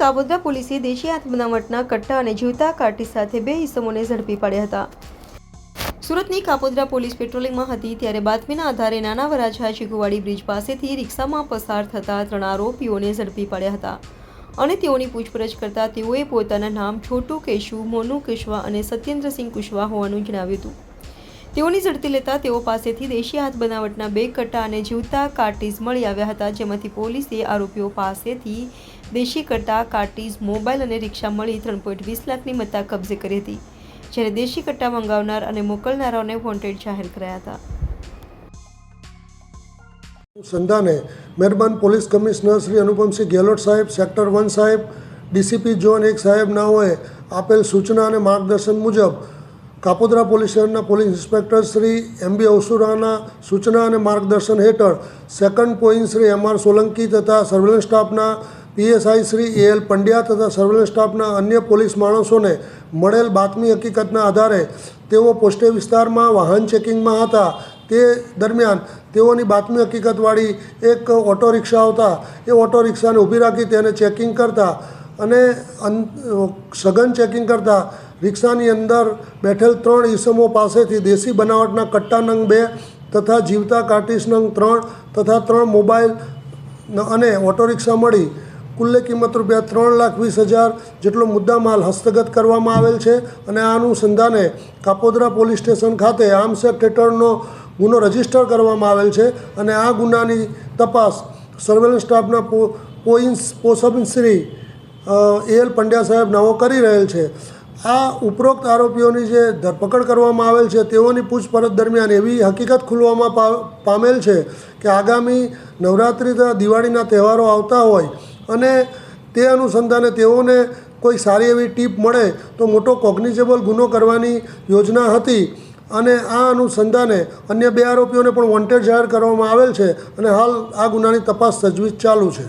કાબોદ્રા પોલીસે દેશી હાથ બનાવટના કટ્ટા અને જીવતા કાર્ટી સાથે બે ઇસમોને ઝડપી પાડ્યા હતા. સુરતની કાપોદરા પોલીસ પેટ્રોલિંગમાં હતી ત્યારે બાતમીના આધારે નાના વરાછા ચીકુવાડી બ્રિજ પાસેથી રિક્ષામાં પસાર થતા ત્રણ આરોપીઓને ઝડપી પાડ્યા હતા. અને તેઓની પૂછપરછ કરતા તેઓએ પોતાના નામ છોટુ કેશુ, મોનુ કુશવા અને સત્યેન્દ્રસિંહ કુશવા હોવાનું જણાવ્યું હતું. તેઓની ઝડપી લેતા તેઓ પાસેથી દેશી હાથ બનાવટના બે કટ્ટા અને જીવતા કાર્ટીઝ મળી આવ્યા હતા, જેમાંથી પોલીસે આરોપીઓ પાસેથી દેશી કટ્ટા કાર્ટીઝ, મોબાઈલ અને રિક્ષા મળી ત્રણ પોઈન્ટ વીસ લાખની મત્તા કબજે કરી હતી, જ્યારે દેશી કટ્ટા મંગાવનાર અને મોકલનારાઓને વોન્ટેડ જાહેર કરાયા હતા. સંધાને મહેરબાન પોલીસ કમિશનર શ્રી અનુપમસિંહ ગેહલોત સાહેબ, સેક્ટર વન સાહેબ, ડીસીપી ઝોન એક સાહેબ નાઓએ આપેલ સૂચના અને માર્ગદર્શન મુજબ કાપોદ્રા પોલીસ શહેરના police inspector Shri M B અવસુરાના સૂચના અને માર્ગદર્શન હેઠળ second point Shri M R Solanki તથા સર્વેલન્સ સ્ટાફના PSI Shri A L Pandya તથા સર્વેલન્સ સ્ટાફના અન્ય પોલીસ માણસોને મળેલ બાતમી હકીકતના આધારે તેઓ પોસ્ટે વિસ્તારમાં વાહન ચેકિંગમાં હતા. તે દરમિયાન તેઓની બાતમી હકીકતવાળી એક ઓટો રિક્ષા આવતા. એ ઓટો રિક્ષાને ઊભી રાખી તેને ચેકિંગ કરતા અને સઘન ચેકિંગ કરતા રિક્ષાની અંદર બેઠેલ ત્રણ ઈસમો પાસેથી દેશી બનાવટના કટ્ટા નંગ બે તથા જીવતા કાર્ટિસ નંગ ત્રણ તથા ત્રણ મોબાઈલ અને ઓટો રિક્ષા મળી. કુલ્લે કિંમત રૂપિયા ત્રણ લાખ વીસ હજાર જેટલો મુદ્દામાલ હસ્તગત કરવામાં આવેલ છે અને આ અનુસંધાને કાપોદરા પોલીસ સ્ટેશન ખાતે આર્મ્સ એક્ટ હેઠળનો ગુનો રજિસ્ટર કરવામાં આવેલ છે અને આ ગુનાની તપાસ સર્વેલન્સ સ્ટાફના પોઈન્સ પોસબશ્રી એલ પંડ્યા સાહેબ નવો કરી રહેલ છે. આ ઉપરોક્ત આરોપીઓની જે ધરપકડ કરવામાં આવેલ છે તેઓની પૂછપરછ દરમિયાન એવી હકીકત ખુલવામાં પામેલ છે કે આગામી નવરાત્રિ દિવાળીના તહેવારો આવતા હોય અને તે અનુસંધાને તેઓને કોઈ સારી એવી ટીપ મળે તો મોટો કોગ્નિઝેબલ ગુનો કરવાની યોજના હતી. અને આ અનુસંધાને અન્ય બે આરોપીઓને પણ વોન્ટેડ જાહેર કરવામાં આવેલ છે અને હાલ આ ગુનાની તપાસ તજવીજ ચાલુ છે.